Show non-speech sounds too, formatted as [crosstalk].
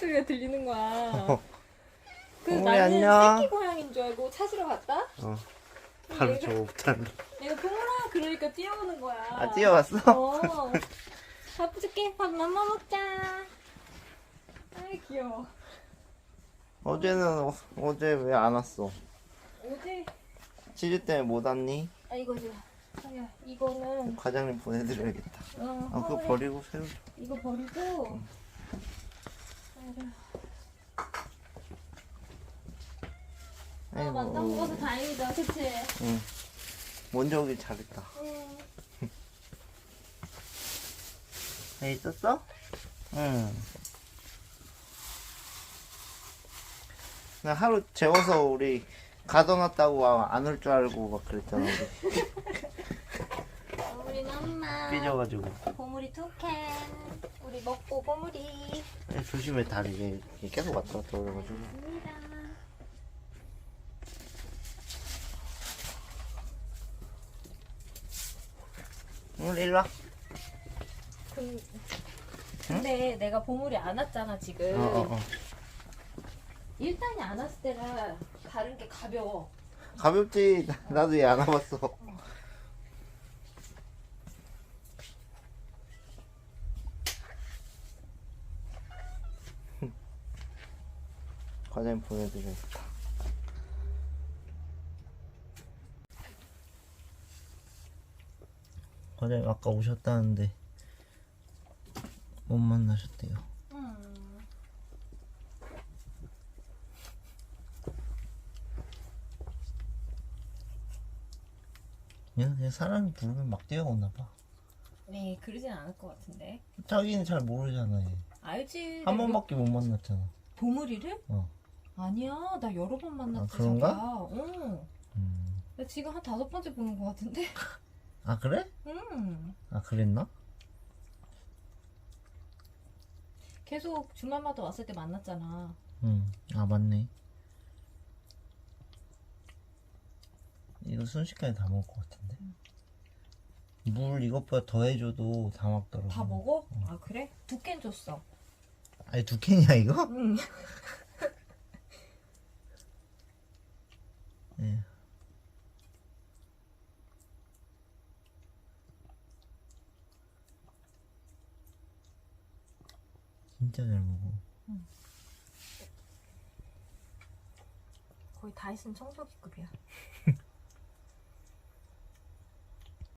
소리가 들리는 거야. 그 어머니, 나는 안녕. 새끼 고양인 줄 알고 찾으러 갔다. 어. 바로 얘가- 저 옥탄. 내가 동물아 그러니까 뛰어오는 거야. 아, 뛰어왔어? 어. [laughs] 밥 줄게. 밥 맘마 먹자. 아이 귀여워. 어제는 어, 어제 왜 안 왔어? 어제 치즈 때문에 못 왔니? 아 이거지. 아야 이거는 과장님 보내드려야겠다. 어, 아 그거 허브에 버리고 새로. 줘. 이거 버리고. 아. 만나 먹어서 다행이다, 그치? 응. 먼저 오길 잘했다. 응. 애 있었어? 응. 나 하루 재워서 우리 가둬놨다고 안 올 줄 알고 막 그랬잖아 우리 [laughs] 우리 엄마. 삐져가지고 보물이 투캔. 우리 먹고 보물이. 에, 조심해 다리 이게 이게 계속 왔다 갔다 그래가지고 입니다. 오늘 일로 와 근- 근데 내가 보물이 안 왔잖아 지금. 어, 어, 어. 일단이 안 왔을 때라 다른 게 가벼워. 가볍지 나- 나도 얘 안 와봤어 과장님 보내드려야겠다 과장님 아까 오셨다는데 못 만나셨대요 음. 얘는 그냥 사람이 부르면 막 뛰어오나 봐 네, 그러진 않을 것 같은데. 자기는 잘 모르잖아 얘. 알지? 한 번밖에 못 만났잖아 보물이를? 어. 아니야, 나 여러 번 만났지. 아, 그런가? 자기야. 어. 음. 나 지금 한 다섯 번째 보는 것 같은데? [laughs] 아 그래? 음. 아 그랬나? 계속 주말마다 왔을 때 만났잖아. 응. 아 맞네. 이거 순식간에 다 먹을 것 같은데. 물 이것보다 더 해줘도 다 먹더라고. 다 먹어? 아, 그래? 두 캔 줬어. 아니 두 캔이야 이거? 응. [laughs] 진짜 잘 먹어. 거의 다이슨 청소기급이야. [laughs]